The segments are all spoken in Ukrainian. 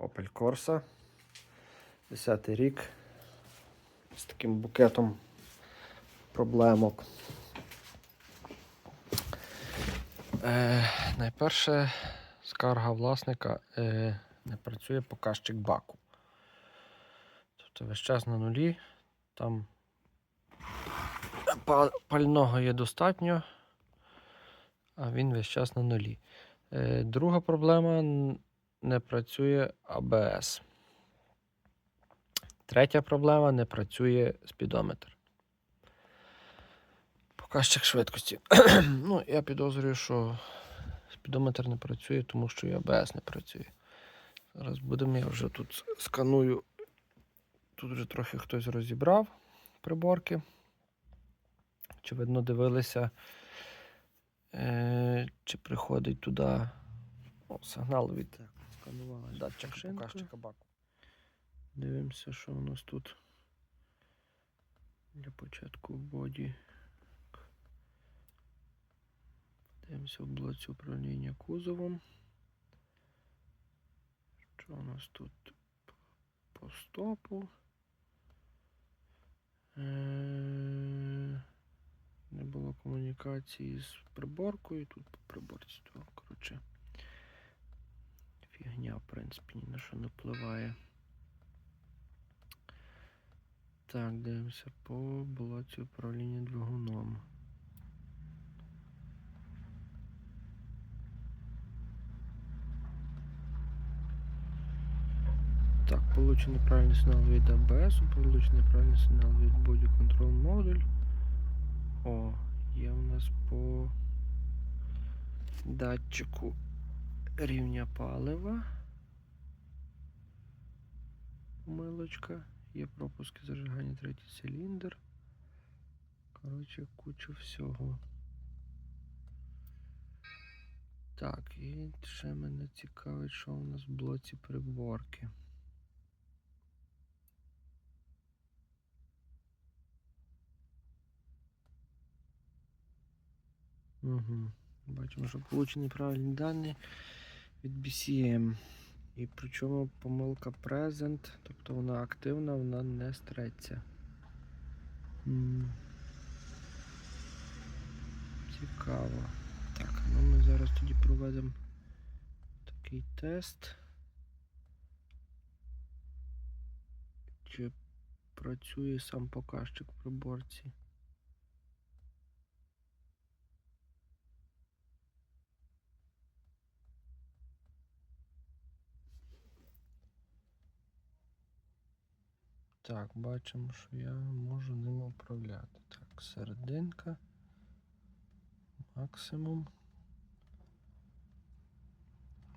Opel Corsa. 10 рік. З таким букетом проблемок. Е, найперше, скарга власника е, не працює показчик баку. Тобто весь час на нулі, там пального є достатньо, а він весь час на нулі. Е, друга проблема не працює АБС. Третя проблема не працює спідометр. Показчик швидкості. ну, я підозрюю, що спідометр не працює, тому що і АБС не працює. Зараз будемо, я вже тут сканую. Тут вже трохи хтось розібрав приборки. Очевидно, дивилися, е, чи приходить туди сигнал від Сканували. датчика шинку. показчика баку. Дивимося, що у нас тут для початку боді. Дивимося в блоці управління кузовом. Що у нас тут по стопу? Е, Не було комунікації з приборкою. Тут по приборці то, коротше. Фігня, в принципі, ні на що не впливає. Так, дивимося по блоці управління двигуном. Так, получений правильний сигнал від АБС, получений правильний сигнал від Control модуль. О, є у нас по датчику рівня палива. Помилочка. Є пропуски зажигання третій циліндр. Коротше, куча всього. Так, і ще мене цікавить, що у нас в блоці приборки. Угу. Бачимо, що получені правильні дані від BCM. І причому помилка present, тобто вона активна, вона не стреться. Цікаво. Так, ну ми зараз тоді проведемо такий тест. Чи працює сам показчик приборці? Так, бачимо, що я можу ним управляти. Так, серединка. Максимум.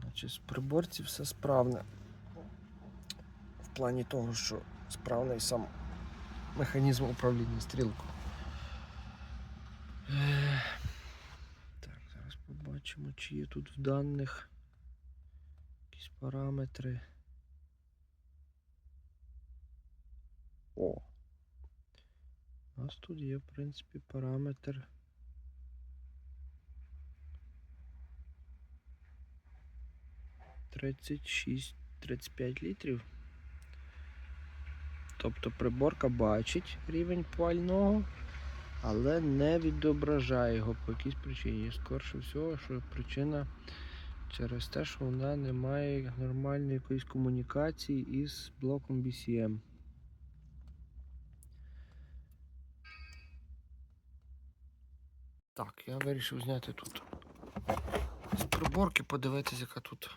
Значить, з приборці все справне. В плані того, що справний сам механізм управління стрілкою. Так, зараз побачимо, чи є тут в даних якісь параметри. О. У нас тут є, в принципі, параметр. Тридцять шість, тридцять п'ять літрів. Тобто приборка бачить рівень пального, але не відображає його по якійсь причині. Скорше всього, що причина через те, що вона не має нормальної якоїсь комунікації із блоком BCM. Так, я вирішив зняти тут з приборки, подивитися, яка тут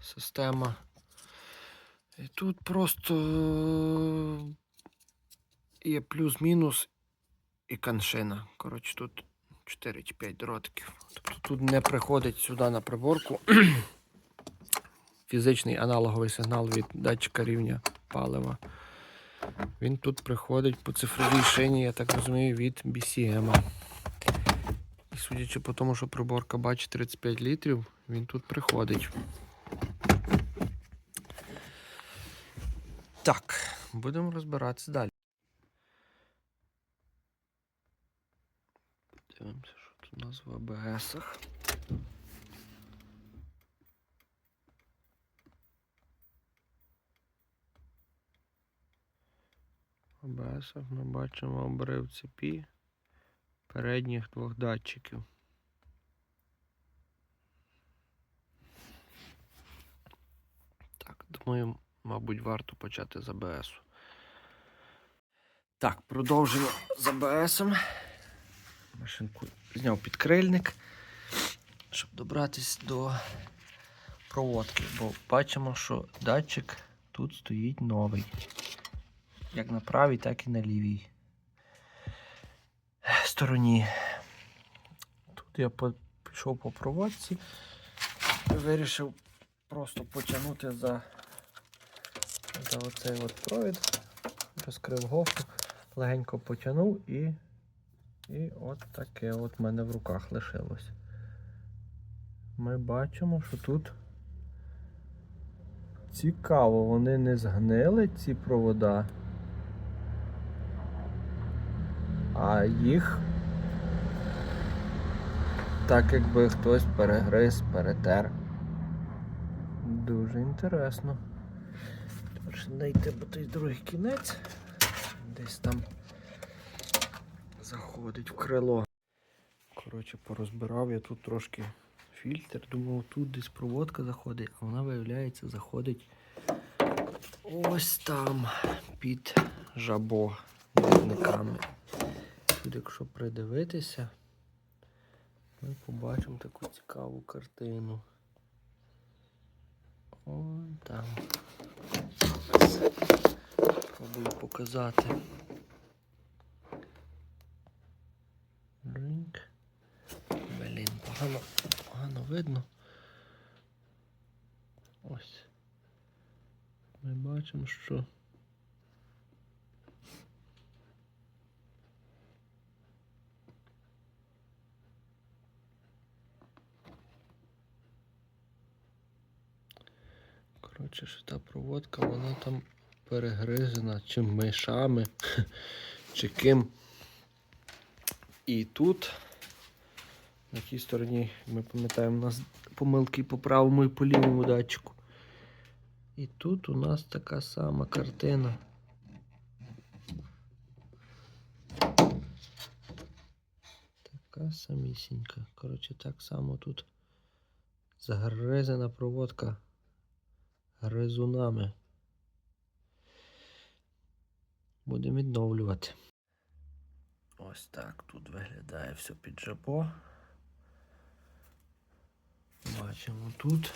система. І тут просто є плюс-мінус і каншина. Коротше, тут 4 чи 5 дротиків. Тобто тут не приходить сюди на приборку фізичний аналоговий сигнал від датчика рівня палива. Він тут приходить по цифровій шині, я так розумію, від BCM судячи по тому, що приборка бачить 35 літрів, він тут приходить. Так, будемо розбиратися далі. Дивимося, що тут у нас в АБГСах. В АБСах ми бачимо обрив цепі передніх двох датчиків. Так, думаю, мабуть, варто почати з АБС. Так, продовжимо з АБСом. Машинку зняв підкрильник, щоб добратися до проводки, бо бачимо, що датчик тут стоїть новий. Як на правій, так і на лівій стороні. Тут я пішов по проводці і вирішив просто потягнути за, за оцей от провід, розкрив гофру, легенько потягнув і, і от таке от в мене в руках лишилось. Ми бачимо, що тут цікаво, вони не згнили ці провода. А їх так якби хтось перегриз, перетер. Дуже інтересно. Ще знайти бо той другий кінець. Десь там заходить в крило. Коротше, порозбирав я тут трошки фільтр. Думав, тут десь проводка заходить, а вона, виявляється, заходить ось там під жабо. Тут, якщо придивитися, ми побачимо таку цікаву картину. Вон там. Спробую показати. Ринк. Блін, погано, погано видно. Ось. Ми бачимо, що Коротше, що та проводка, вона там перегризена чи мишами, чи ким. І тут, на тій стороні, ми пам'ятаємо, у нас помилки по правому і по лівому датчику. І тут у нас така сама картина. Така самісінька. Коротше, так само тут загризена проводка гризунами. Будемо відновлювати. Ось так тут виглядає все під жабо. Бачимо тут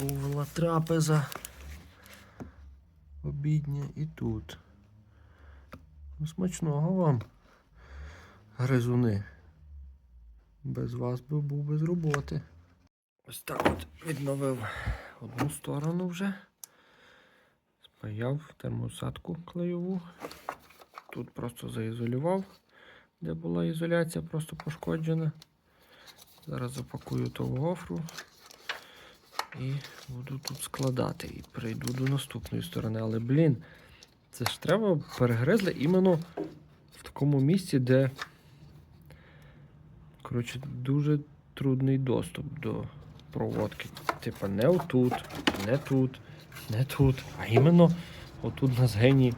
була трапеза обідня і тут. Ну, смачного вам, гризуни. Без вас би був без роботи. Ось так от відновив одну сторону вже. Спаяв термосадку клеєву. Тут просто заізолював, де була ізоляція, просто пошкоджена. Зараз запакую ту гофру і буду тут складати. І перейду до наступної сторони. Але, блін, це ж треба перегризли іменно в такому місці, де коротше, дуже трудний доступ до проводки. Типа не отут, не тут, не тут, а іменно отут на згині.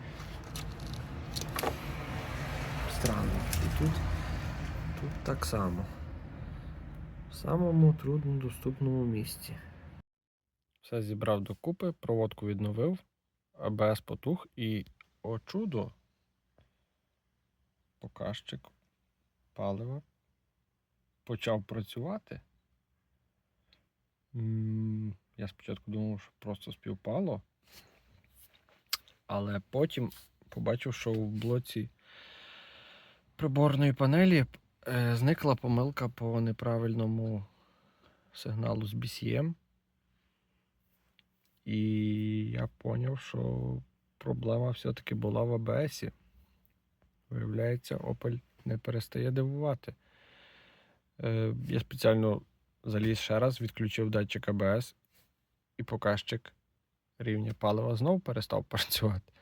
Странно. І тут, тут так само. В самому труднодоступному місці. Все зібрав докупи, проводку відновив, АБС потух і о чудо. Показчик палива почав працювати. Я спочатку думав, що просто співпало, але потім побачив, що в блоці приборної панелі е, зникла помилка по неправильному сигналу з BCM. І я зрозумів, що проблема все-таки була в АБС. Виявляється, Opel не перестає дивувати. Е, я спеціально заліз ще раз, відключив датчик АБС, і показчик рівня палива знов перестав працювати.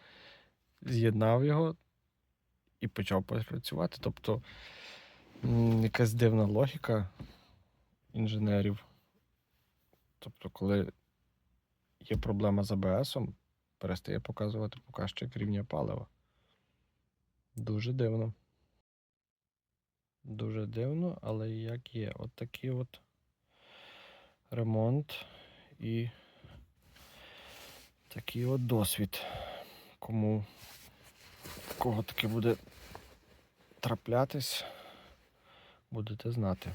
З'єднав його і почав працювати. Тобто якась дивна логіка інженерів. Тобто, коли є проблема з АБСом, перестає показувати показчик рівня палива. Дуже дивно. Дуже дивно, але як є. От такий от ремонт і такий от досвід. Кому кого таке буде траплятись, будете знати.